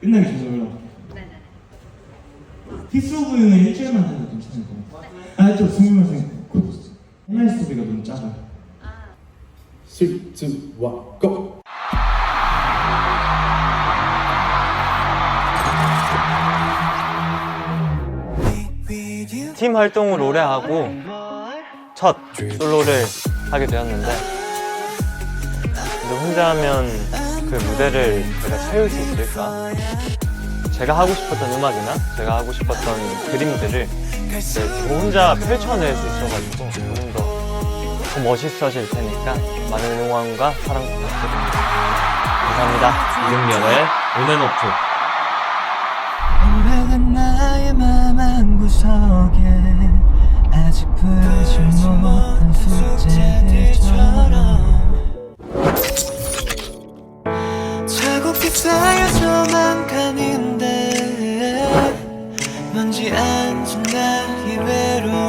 끝나기 전에요. 네네. 키스 오브 유는 일주일만 해도 괜찮을 것 같아요. 아, 저 스미마셍. 곧 해말 스토리가 너무 작아요. 아, 3, 2, 1, GO! 팀 활동을 오래 하고 첫 솔로를 하게 되었는데 근데 혼자 하면 그 무대를 제가 채울 수 있을까? 제가 하고 싶었던 음악이나 제가 하고 싶었던 그림들을 이제 저 혼자 펼쳐낼 수 있어가지고 조금 더, 더 멋있어질 테니까 많은 응원과 사랑 부탁드립니다. 감사합니다. 이승열의 온앤오프 오래된 나의 맘 한구석에 아직 풀 쌓여져만 가는데 먼지 앉은 나의 외로움